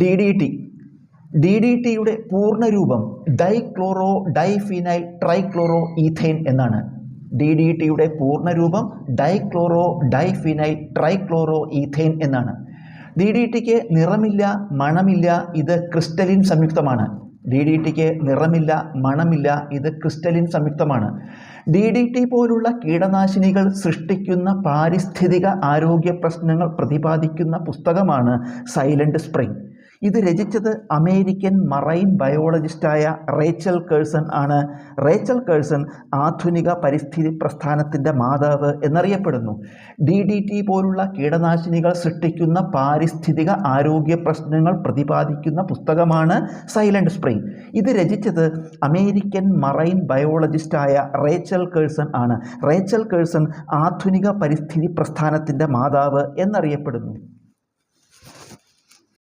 D D T D D ടിയുടെ പൂർണരൂപം dichloro diphenyl trichloro ethane എന്നാണ് ഡി ഡി ടിയുടെ പൂർണരൂപം ഡൈക്ലോറോ ഡൈഫിനൈൽ ട്രൈക്ലോറോ ഈഥൈൻ എന്നാണ് ഡി ഡി ടിക്ക് നിറമില്ല മണമില്ല ഇത് ക്രിസ്റ്റലിൻ സംയുക്തമാണ്. ഡി ഡി ടിക്ക് നിറമില്ല മണമില്ല ഇത് ക്രിസ്റ്റലിൻ സംയുക്തമാണ്. ഡി ഡി ടി പോലുള്ള കീടനാശിനികൾ സൃഷ്ടിക്കുന്ന പാരിസ്ഥിതിക ആരോഗ്യ പ്രശ്നങ്ങൾ പ്രതിപാദിക്കുന്ന പുസ്തകമാണ് സൈലന്റ് സ്പ്രിംഗ്. ഇത് രചിച്ചത് അമേരിക്കൻ മറൈൻ ബയോളജിസ്റ്റായ റേച്ചൽ കേഴ്സൺ ആണ്. റേച്ചൽ കേഴ്സൺ ആധുനിക പരിസ്ഥിതി പ്രസ്ഥാനത്തിന്റെ മാതാവ് എന്നറിയപ്പെടുന്നു. ഡി ഡി ടി പോലുള്ള കീടനാശിനികൾ സൃഷ്ടിക്കുന്ന പാരിസ്ഥിതിക ആരോഗ്യ പ്രശ്നങ്ങൾ പ്രതിപാദിക്കുന്ന പുസ്തകമാണ് സൈലന്റ് സ്പ്രിംഗ്. ഇത് രചിച്ചത് അമേരിക്കൻ മറൈൻ ബയോളജിസ്റ്റായ റേച്ചൽ കേഴ്സൺ ആണ്. റേച്ചൽ കേഴ്സൺ ആധുനിക പരിസ്ഥിതി പ്രസ്ഥാനത്തിന്റെ മാതാവ് എന്നറിയപ്പെടുന്നു.